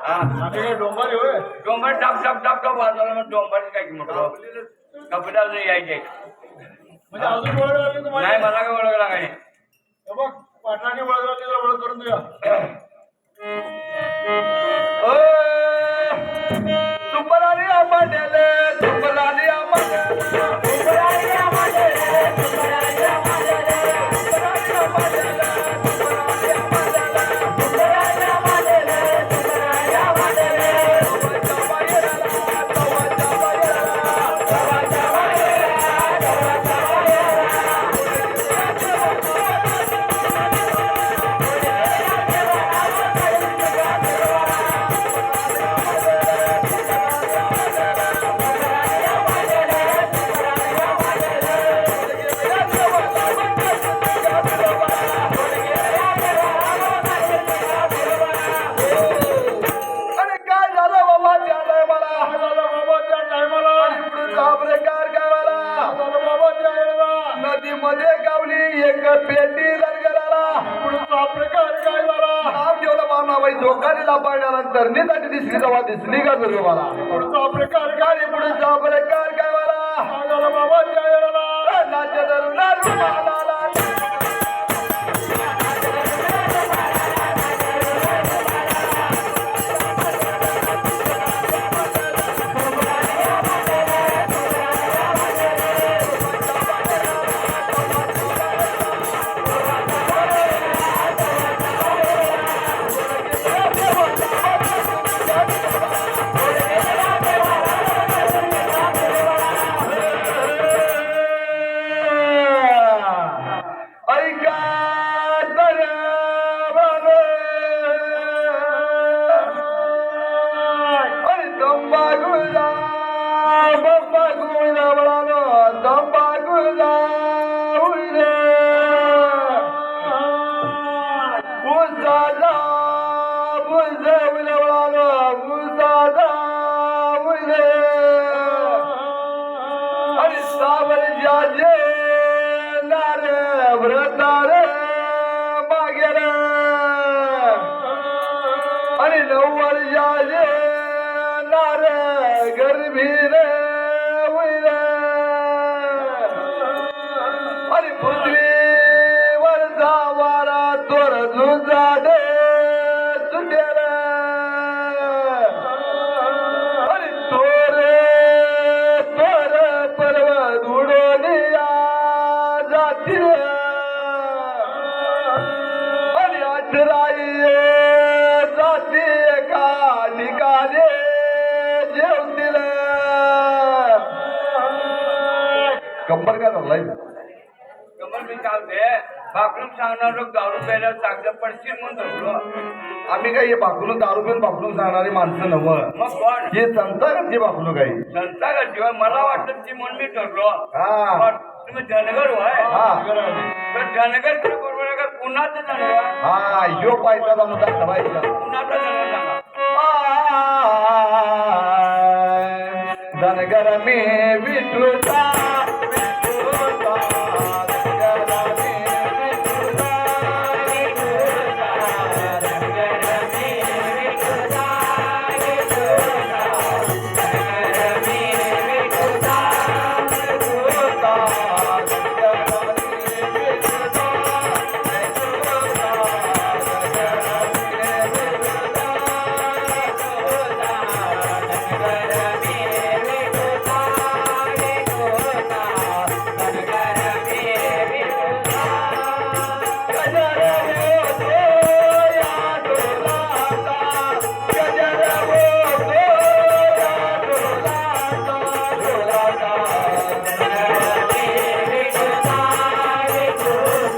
काय डोंगर होय. डोंगर टाप टाप टाप टाप वाजवला मग डोंगर काय की म्हटलं? यायचे म्हणजे अजून ओळख लागली तुम्हाला? नाही मला काय ओळखला काय नाही. हे बघ पाटलांनी ओळख लागली ओळख करून देऊया. बाई जोकारीला पाडल्यानंतर निदाटी दिसली तेव्हा दिसली का तुम्ही मला पुढचा प्रकार काय पुढचा प्रकार काय मला? बाबा Who's the love? आणि अठराई जाती एका ठिकाणी जेवतील कंबर मी सांगते बाकडून सांगणार लोक दारू प्यायला चांगलं पडशील म्हणून धरलो. आम्ही काय हे दारू पिऊन बाकलून सांगणारी माणसं नवं मग कोण? हे संता कधी बाकलू काही संता का जीवा मला वाटतं ती म्हणून मी ठरलो हा. तुम्ही धनगर व्हाय हा. तर धनगर हा यो पायचा मुद्दा ठरवायचा कुणाचं धनगर सांगा. विष्णुता विष्णुता